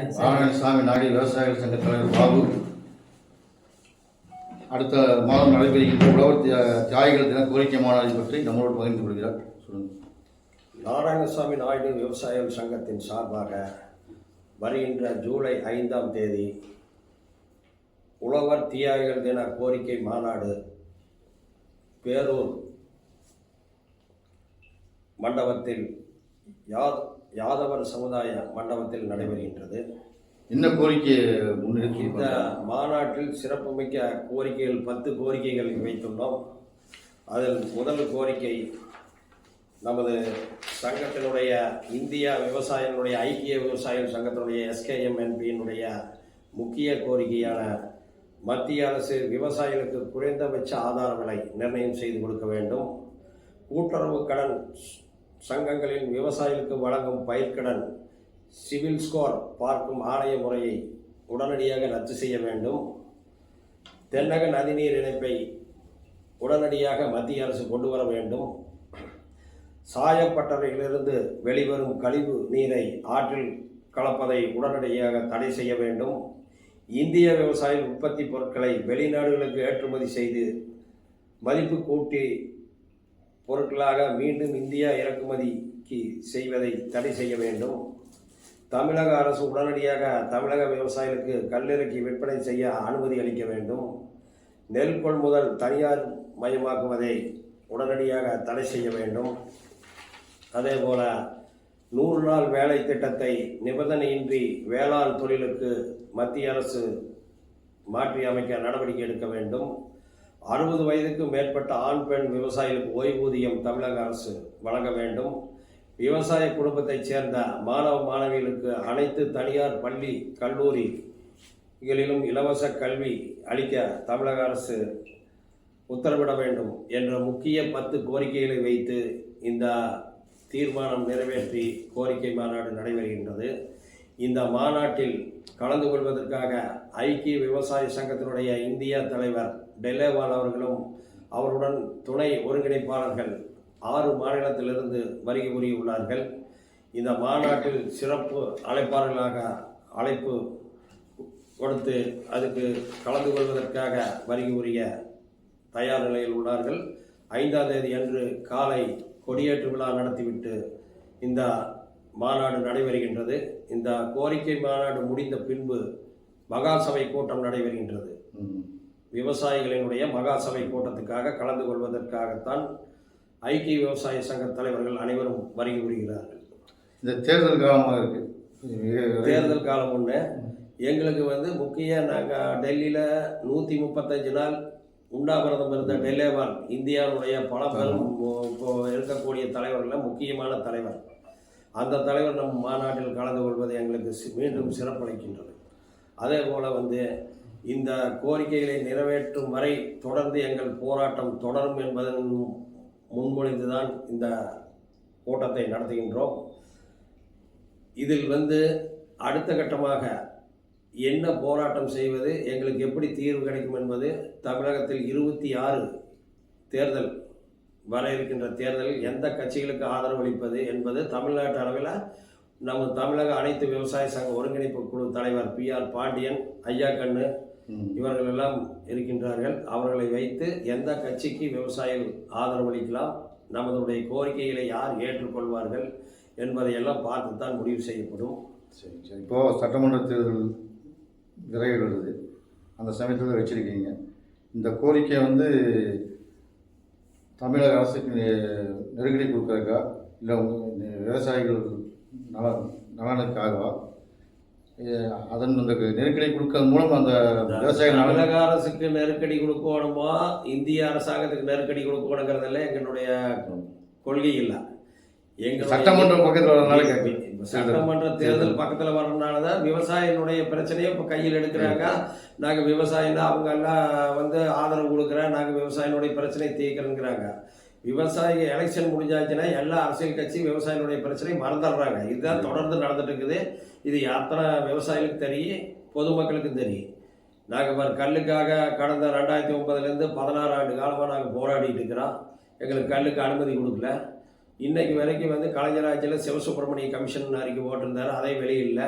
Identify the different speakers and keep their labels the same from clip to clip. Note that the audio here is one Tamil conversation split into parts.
Speaker 1: நாராயணசாமி நாயுடு விவசாயிகள் சங்க தலைவர் பாபு. அடுத்த மாதம் நடைபெறுகின்ற உழவர் தியா- தியாகிகள் தின கோரிக்கை மாநாடு பற்றி நம்மளோடு பகிர்ந்து கொள்கிறார். சொல்லுங்கள்
Speaker 2: நாராயணசாமி நாயுடு விவசாயிகள் சங்கத்தின் சார்பாக வருகின்ற ஜூலை ஐந்தாம் தேதி உழவர் தியாகிகள் தின கோரிக்கை மாநாடு பேரூர் மண்டபத்தில் யாத் யாதவர் சமுதாய மண்டபத்தில் நடைபெறுகின்றது.
Speaker 1: என்ன கோரிக்கை
Speaker 2: இந்த
Speaker 1: முன்னிறுத்தி
Speaker 2: மாநாட்டில் சிறப்புமிக்க கோரிக்கைகள் பத்து கோரிக்கைகள் வைத்துள்ளோம். அதில் முதல் கோரிக்கை நமது சங்கத்தினுடைய இந்தியா விவசாயிகளுடைய ஐக்கிய விவசாயிகள் சங்கத்தினுடைய எஸ்கேஎம்என்பியினுடைய முக்கிய கோரிக்கையான மத்திய அரசு விவசாயிகளுக்கு குறைந்தபட்ச ஆதார விலை நிர்ணயம் செய்து கொடுக்க வேண்டும். கூட்டுறவு கடன் சங்கங்களின் விவசாயிகளுக்கு வழங்கும் பயிர்க்கடன் சிவில் ஸ்கோர் பார்க்கும் ஆணைய முறையை உடனடியாக ரத்து செய்ய வேண்டும். தென்னக நதிநீர் இணைப்பை உடனடியாக மத்திய அரசு கொண்டு வர வேண்டும். சாயப்பட்டறையிலிருந்து வெளிவரும் கழிவு நீரை ஆற்றில் கலப்பதை உடனடியாக தடை செய்ய வேண்டும். இந்திய விவசாய உற்பத்தி பொருட்களை வெளிநாடுகளுக்கு ஏற்றுமதி செய்து மதிப்பு கூட்டி பொருட்களாக மீண்டும் இந்தியா இறக்குமதிக்கு செய்வதை தடை செய்ய வேண்டும். தமிழக அரசு உடனடியாக தமிழக விவசாயிகளுக்கு கல்லிறக்கி விற்பனை செய்ய அனுமதி அளிக்க வேண்டும். நெல் கொள்முதல் தனியார் மயமாக்குவதை உடனடியாக தடை செய்ய வேண்டும். அதேபோல நூறு நாள் வேலை திட்டத்தை நிபந்தனையின்றி வேளாண் தொழிலுக்கு மத்திய அரசு மாற்றி அமைக்க நடவடிக்கை எடுக்க வேண்டும். அறுபது வயதுக்கு மேற்பட்ட ஆண் பெண் விவசாயிகளுக்கு ஓய்வூதியம் தமிழக அரசு வழங்க வேண்டும். விவசாய குடும்பத்தைச் சேர்ந்த மாணவ மாணவிகளுக்கு அனைத்து தனியார் பள்ளி கல்லூரிகளிலும் இலவச கல்வி அளிக்க தமிழக அரசு உத்தரவிட வேண்டும் என்ற முக்கிய பத்து கோரிக்கைகளை வைத்து இந்த தீர்மானம் நிறைவேற்றி கோரிக்கை மாநாடு நடைபெறுகின்றது. இந்த மாநாட்டில் கலந்து கொள்வதற்காக ஐக்கிய விவசாய சங்கத்தினுடைய இந்திய தலைவர் டெலேவால் அவர்களும் அவருடன் துணை ஒருங்கிணைப்பாளர்கள் ஆறு மாநிலத்திலிருந்து வருகை புரியுள்ளார்கள். இந்த மாநாட்டில் சிறப்பு அழைப்பாளர்களாக அழைப்பு கொடுத்து அதுக்கு கலந்து கொள்வதற்காக வருகை புரிய தயார் நிலையில் உள்ளார்கள். ஐந்தாம் தேதி அன்று காலை கொடியேற்று விழா நடத்திவிட்டு இந்த மாநாடு நடைபெறுகின்றது. இந்த கோரிக்கை மாநாடு முடிந்த பின்பு மகாசபை கூட்டம் நடைபெறுகின்றது. விவசாயிகளினுடைய மகாசபை கூட்டத்துக்காக கலந்து கொள்வதற்காகத்தான் ஐக்கிய விவசாய சங்க தலைவர்கள் அனைவரும் வருகை புரிகிறார்கள்.
Speaker 1: இந்த தேர்தல் காலமாக இருக்கு? மிக-
Speaker 2: தேர்தல் காலம் ஒன்று எங்களுக்கு வந்து முக்கிய நாங்கள் டெல்லியில் நூற்றி முப்பத்தஞ்சு நாள் உண்ணாவிரதம் இருந்த டெல்லேவால் இந்தியாவுடைய பல பெரும் இப்போ இருக்கக்கூடிய தலைவர்களில் முக்கியமான தலைவர். அந்த தலைவர் நம் மாநாட்டில் கலந்து கொள்வது எங்களுக்கு மீண்டும் சிறப்பளிக்கின்றது. அதே போல் வந்து இந்த கோரிக்கைகளை நிறைவேற்றும் வரை தொடர்ந்து எங்கள் போராட்டம் தொடரும் என்பதன் முன்மொழிந்துதான் இந்த கூட்டத்தை நடத்துகின்றோம். இதில் வந்து அடுத்த கட்டமாக என்ன போராட்டம் செய்வது எங்களுக்கு எப்படி தீர்வு கிடைக்கும் என்பது தமிழகத்தில் இருபத்தி ஆறு தேர்தல் வர இருக்கின்ற தேர்தலில் எந்த கட்சிகளுக்கு ஆதரவு அளிப்பது என்பது தமிழ்நாட்டு அளவில் நம்ம தமிழக அனைத்து விவசாய சங்க ஒருங்கிணைப்பு குழு தலைவர் பி ஆர் பாண்டியன் ஐயா கண்ணு இவர்கள் எல்லாம் இருக்கின்றார்கள். அவர்களை வைத்து எந்த கட்சிக்கு விவசாயிகள் ஆதரவு அளிக்கலாம் நமதுடைய கோரிக்கைகளை யார் ஏற்றுக்கொள்வார்கள் என்பதையெல்லாம் பார்த்து தான் முடிவு செய்யப்படும்.
Speaker 1: சரி சரி. இப்போது சட்டமன்ற தேர்தல் விரைவில் வருது அந்த சமயத்தில் வச்சுருக்கீங்க. இந்த கோரிக்கை வந்து தமிழக அரசுக்கு நெருக்கடி கொடுக்கறதுக்கா? இல்லை விவசாயிகள் நல நலனுக்காகவா? அதன் அந்த நெருக்கடி கொடுக்கறது மூலம் அந்த நலன்
Speaker 2: தமிழக அரசுக்கு நெருக்கடி கொடுக்கணுமா இந்திய அரசாங்கத்துக்கு நெருக்கடி கொடுக்கணுங்கிறதுல எங்களுடைய கொள்கை இல்லை. எங்களுடைய
Speaker 1: சட்டமன்றம் பக்கத்தில்
Speaker 2: இப்ப சட்டமன்ற தேர்தல் பக்கத்துல வர்றதுனால தான் விவசாயினுடைய பிரச்சனையை இப்போ கையில் எடுக்கிறாங்க. நாங்க விவசாயினா அவங்க எல்லாம் வந்து ஆதரவு கொடுக்குறேன் நாங்க விவசாயினுடைய பிரச்சனை தீர்க்கிறோங்கிறாங்க விவசாயி எலெக்ஷன் முடிஞ்சாச்சுன்னா எல்லா அரசியல் கட்சி விவசாயினுடைய பிரச்சனை மறந்துடுறாங்க. இதுதான் தொடர்ந்து நடந்துட்டு இருக்குது இது அத்தனை விவசாயிகளுக்கு தெரியும் பொதுமக்களுக்கும் தெரியும் நாங்கள் கல்லுக்காக கடந்த ரெண்டாயிரத்தி ஒன்பதுலேருந்து பதினாறு ஆண்டு காலமாக நாங்கள் போராடிட்டு இருக்கிறோம். எங்களுக்கு கல்லுக்கு அனுமதி கொடுக்கல. இன்னைக்கு வரைக்கும் வந்து கலைஞர் ஆட்சியில் சிவசுப்பிரமணிய கமிஷன் அறிக்கை போட்டிருந்தாரு. அதை வெளியில்ல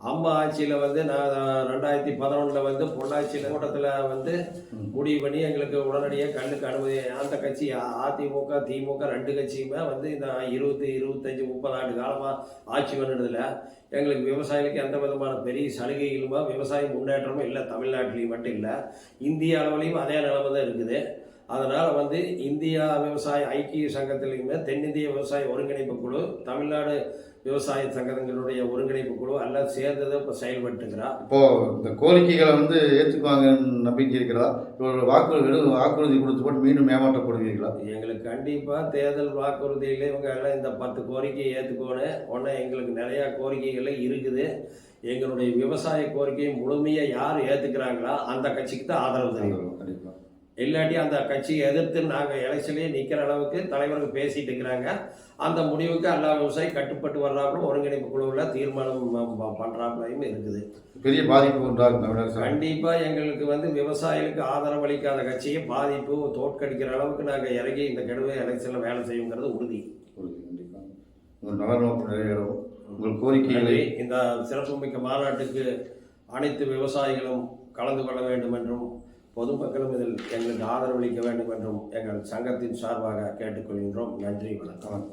Speaker 2: அம்மா ஆட்சியில் வந்து நான் ரெண்டாயிரத்தி பதினொன்றில் வந்து பொள்ளாச்சியில் கூட்டத்தில் வந்து முடிவு பண்ணி எங்களுக்கு உடனடியாக கண்ணுக்கு அனுமதி அந்த கட்சி அதிமுக திமுக ரெண்டு கட்சியுமே வந்து இந்த இருபத்தி இருபத்தஞ்சி முப்பது ஆண்டு காலமாக ஆட்சி பண்ணுறதுல எங்களுக்கு விவசாயிகளுக்கு எந்த விதமான பெரிய சலுகைகளுமோ விவசாய முன்னேற்றமும் இல்லை தமிழ்நாட்டிலையும் மட்டும் இல்லை இந்திய அளவுலேயும் அதே நிலைமை தான் இருக்குது. அதனால் வந்து இந்தியா விவசாய ஐக்கிய சங்கத்திலையுமே தென்னிந்திய விவசாய ஒருங்கிணைப்பு குழு தமிழ்நாடு விவசாய சங்கங்களுடைய ஒருங்கிணைப்பு குழு எல்லாம் சேர்ந்து தான் இப்போ செயல்பட்டுங்கிறா
Speaker 1: இப்போ இந்த கோரிக்கைகளை வந்து ஏற்றுக்குவாங்கன்னு நம்பிக்கை இருக்கிறதா ஒரு வாக்குறுதி கொடுத்து போட்டு மீண்டும் ஏமாற்றப்படுவீர்களா?
Speaker 2: எங்களுக்கு கண்டிப்பாக தேர்தல் வாக்குறுதியில் இவங்க எல்லாம் இந்த பத்து கோரிக்கையை ஏற்றுக்கோணும் ஒன்று எங்களுக்கு நிறையா கோரிக்கைகள் இருக்குது. எங்களுடைய விவசாய கோரிக்கையை முழுமையாக யார் ஏற்றுக்கிறாங்களோ அந்த கட்சிக்கு தான் ஆதரவு தெரியும்.
Speaker 1: கண்டிப்பாக
Speaker 2: இல்லாட்டி அந்த கட்சியை எதிர்த்து நாங்கள் எலெக்ஷன்லேயே நிற்கிற அளவுக்கு தலைவர்கள் பேசிட்டு இருக்கிறாங்க. அந்த முடிவுக்கு எல்லா விவசாயி கட்டுப்பட்டு வர்றாப்புல ஒருங்கிணைப்பு குழுவில் தீர்மானம் பண்ணுறாப்புலையும் இருக்குது.
Speaker 1: பெரிய பாதிப்பு உண்டாகும்
Speaker 2: கண்டிப்பாக எங்களுக்கு வந்து விவசாயிகளுக்கு ஆதரவு அளிக்காத கட்சியை பாதிப்பு தோற்கடிக்கிற அளவுக்கு நாங்கள் இறங்கி இந்த கெடுவை எலெக்ஷனில் வேலை செய்யுங்கிறது உறுதி.
Speaker 1: உங்கள் கோரிக்கைகளை.
Speaker 2: இந்த சிறப்புமிக்க மாநாட்டுக்கு அனைத்து விவசாயிகளும் கலந்து கொள்ள வேண்டும் என்றும் பொதுமக்களும் இதில் எங்களுக்கு ஆதரவளிக்க வேண்டும் என்றும் எங்கள் சங்கத்தின் சார்பாக கேட்டுக்கொள்கின்றோம். நன்றி
Speaker 1: வணக்கம்.